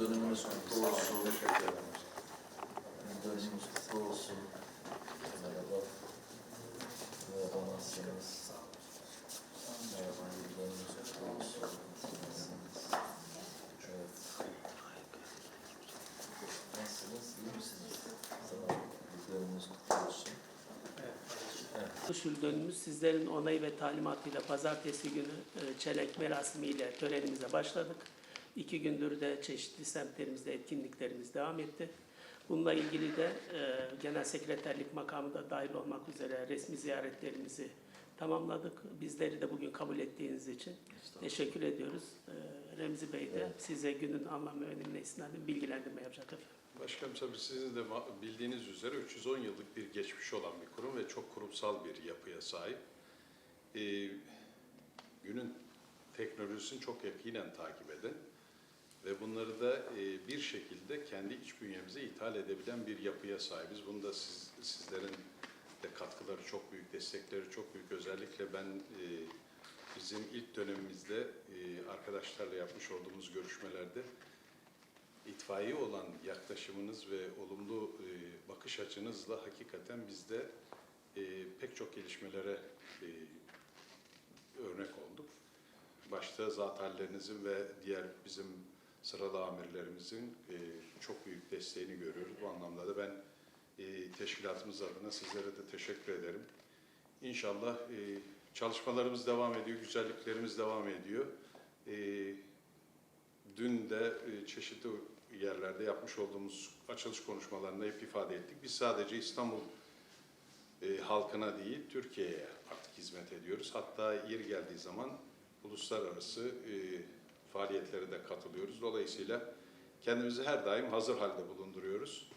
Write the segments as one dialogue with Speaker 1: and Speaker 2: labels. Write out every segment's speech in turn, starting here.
Speaker 1: dönümünüz kutlu olsun. Dönümünüz kutlu olsun. Merhaba. Merhaba, nasılsınız? Merhaba, dönümünüz kutlu olsun. Nasılsınız? Evet. Nasılsınız? İyi misiniz? Tamam. Dönümünüz kutlu olsun.
Speaker 2: Usul dönümümüz sizlerin onayı ve talimatıyla pazartesi günü e, çelenk merasimiyle törenimize başladık. İki gündür de çeşitli semtlerimizde etkinliklerimiz devam etti. Bununla ilgili de e, genel sekreterlik makamında dahil olmak üzere resmi ziyaretlerimizi tamamladık. Bizleri de bugün kabul ettiğiniz için teşekkür ediyoruz. E, Remzi Bey de size günün anlam ve önemine istinaden bilgilendirme yapacak efendim.
Speaker 3: Tabii sizin de bildiğiniz üzere 310 yıllık bir geçmiş olan bir kurum ve çok kurumsal bir yapıya sahip. Ee, günün teknolojisini çok yakinen takip eden ve bunları da e, bir şekilde kendi iç bünyemize ithal edebilen bir yapıya sahibiz. Bunda siz, sizlerin de katkıları çok büyük, destekleri çok büyük. Özellikle ben e, bizim ilk dönemimizde e, arkadaşlarla yapmış olduğumuz görüşmelerde itfaiye olan yaklaşımınız ve olumlu bakış açınızla hakikaten bizde pek çok gelişmelere örnek olduk. Başta zat hallerinizin ve diğer bizim sıralı amirlerimizin e, çok büyük desteğini görüyoruz. Bu anlamda da ben e, teşkilatımız adına sizlere de teşekkür ederim. İnşallah e, çalışmalarımız devam ediyor, güzelliklerimiz devam ediyor. E, Dün de e, çeşitli yerlerde yapmış olduğumuz açılış konuşmalarında hep ifade ettik. Biz sadece İstanbul e, halkına değil, Türkiye'ye artık hizmet ediyoruz. Hatta yeri geldiği zaman uluslararası e, faaliyetlere de katılıyoruz. Dolayısıyla kendimizi her daim hazır halde bulunduruyoruz.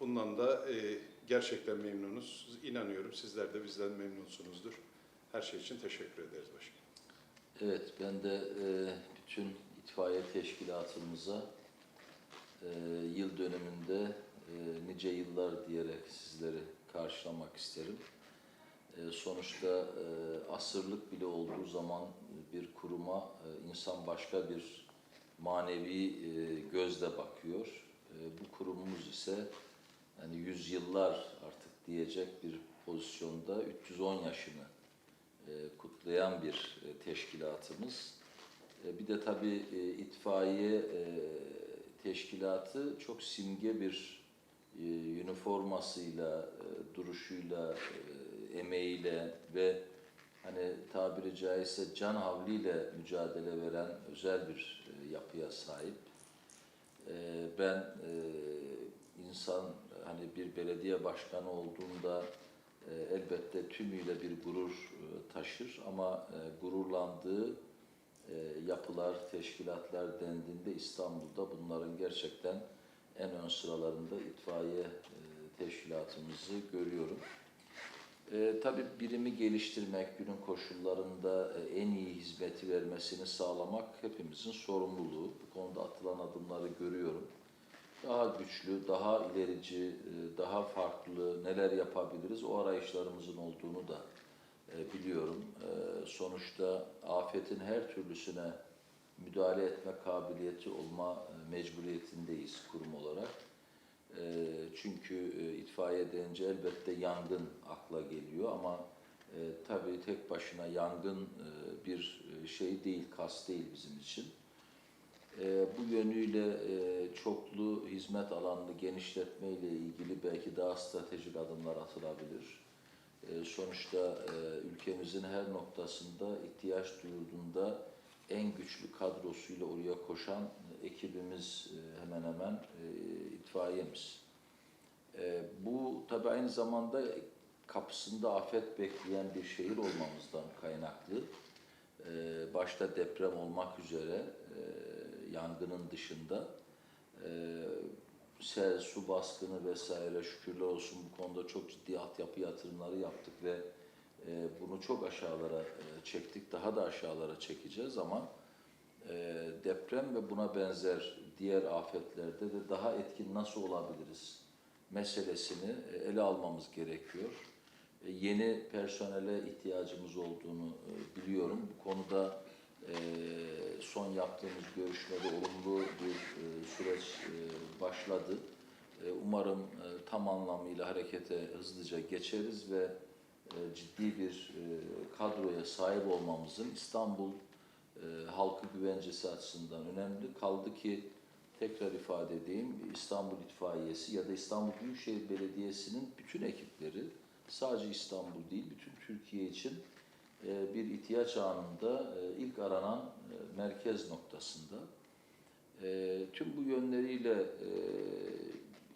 Speaker 3: Bundan da e, gerçekten memnunuz. İnanıyorum sizler de bizden memnunsunuzdur. Her şey için teşekkür ederiz başkanım.
Speaker 1: Evet, ben de e, bütün itfaiye teşkilatımıza e, yıl dönümünde e, nice yıllar diyerek sizleri karşılamak isterim. E, sonuçta e, asırlık bile olduğu zaman bir kuruma e, insan başka bir manevi e, gözle bakıyor. E, bu kurumumuz ise yani yüzyıllar artık diyecek bir pozisyonda 310 yaşını kutlayan bir teşkilatımız. Bir de tabii itfaiye teşkilatı çok simge bir üniformasıyla, duruşuyla, emeğiyle ve hani tabiri caizse can havliyle mücadele veren özel bir e, yapıya sahip. E, Ben e, insan hani bir belediye başkanı olduğunda e, elbette tümüyle bir gurur e, taşır ama e, gururlandığı e, yapılar, teşkilatlar dendiğinde İstanbul'da bunların gerçekten en ön sıralarında itfaiye e, teşkilatımızı görüyorum. E, tabii birimi geliştirmek, günün koşullarında e, en iyi hizmeti vermesini sağlamak hepimizin sorumluluğu. Bu konuda atılan adımları görüyorum. Daha güçlü, daha ilerici, e, daha farklı neler yapabiliriz o arayışlarımızın olduğunu da e, biliyorum. Sonuçta afetin her türlüsüne müdahale etme kabiliyeti olma mecburiyetindeyiz kurum olarak. E, Çünkü e, itfaiye denince elbette yangın akla geliyor ama e, tabii tek başına yangın e, bir şey değil, kas değil bizim için. Bu yönüyle çoklu hizmet alanını genişletme ile ilgili belki daha stratejik adımlar atılabilir. Sonuçta ülkemizin her noktasında ihtiyaç duyulduğunda en güçlü kadrosuyla oraya koşan ekibimiz hemen hemen itfaiyemiz. E, bu tabii aynı zamanda kapısında afet bekleyen bir şehir olmamızdan kaynaklı. E, başta deprem olmak üzere e, yangının dışında e, sel, su baskını vesaire şükürler olsun bu konuda çok ciddi altyapı yatırımları yaptık ve e, bunu çok aşağılara e, çektik. Daha da aşağılara çekeceğiz ama e, deprem ve buna benzer diğer afetlerde de daha etkin nasıl olabiliriz meselesini e, ele almamız gerekiyor. E, Yeni personele ihtiyacımız olduğunu e, biliyorum. Bu konuda son yaptığımız görüşmede olumlu bir süreç başladı. Umarım tam anlamıyla harekete hızlıca geçeriz ve ciddi bir kadroya sahip olmamızın İstanbul halkı güvencesi açısından önemli. Kaldı ki tekrar ifade edeyim İstanbul İtfaiyesi ya da İstanbul Büyükşehir Belediyesi'nin bütün ekipleri sadece İstanbul değil bütün Türkiye için e, bir ihtiyaç anında e, ilk aranan e, merkez noktasında. Tüm bu yönleriyle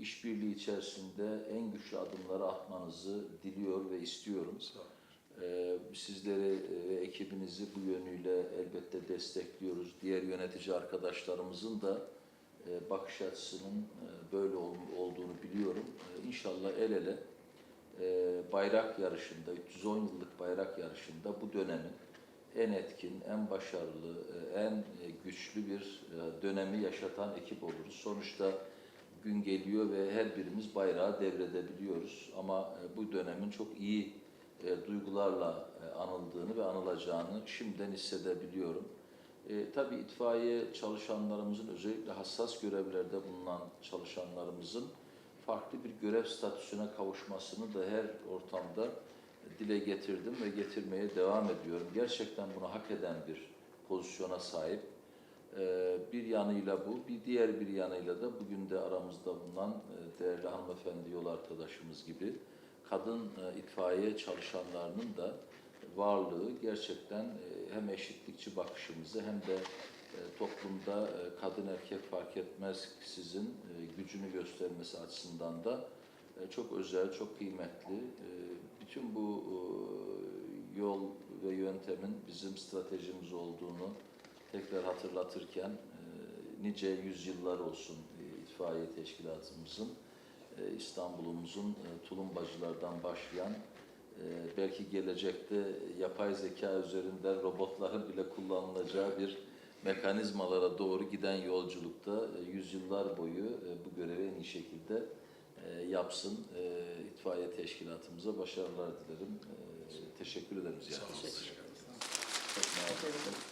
Speaker 1: işbirliği içerisinde en güçlü adımları atmanızı diliyor ve istiyorum. Sizleri ve ekibinizi bu yönüyle elbette destekliyoruz. Diğer yönetici arkadaşlarımızın da bakış açısının e, böyle ol- olduğunu biliyorum. E, İnşallah el ele e, bayrak yarışında, 310 yıllık bayrak yarışında bu dönemin en etkin, en başarılı, e, en e, güçlü bir e, dönemi yaşatan ekip oluruz. Sonuçta gün geliyor ve her birimiz bayrağı devredebiliyoruz. Ama e, bu dönemin çok iyi e, duygularla e, anıldığını ve anılacağını şimdiden hissedebiliyorum. E, tabii itfaiye çalışanlarımızın özellikle hassas görevlerde bulunan çalışanlarımızın farklı bir görev statüsüne kavuşmasını da her ortamda dile getirdim ve getirmeye devam ediyorum. Gerçekten bunu hak eden bir pozisyona sahip. Ee, bir yanıyla bu, bir diğer bir yanıyla da bugün de aramızda bulunan e, değerli hanımefendi yol arkadaşımız gibi kadın e, itfaiye çalışanlarının da varlığı gerçekten e, hem eşitlikçi bakışımızı hem de e, toplumda e, kadın erkek fark etmez sizin gücünü göstermesi açısından da çok özel, çok kıymetli. Bütün bu yol ve yöntemin bizim stratejimiz olduğunu tekrar hatırlatırken nice yüzyıllar olsun itfaiye teşkilatımızın, İstanbul'umuzun tulumbacılardan başlayan belki gelecekte yapay zeka üzerinden robotların bile kullanılacağı bir mekanizmalara doğru giden yolculukta e, yüzyıllar boyu e, bu görevi en iyi şekilde e, yapsın. İtfaiye teşkilatımıza başarılar dilerim. Teşekkür ederim ziyaretiniz için. Çok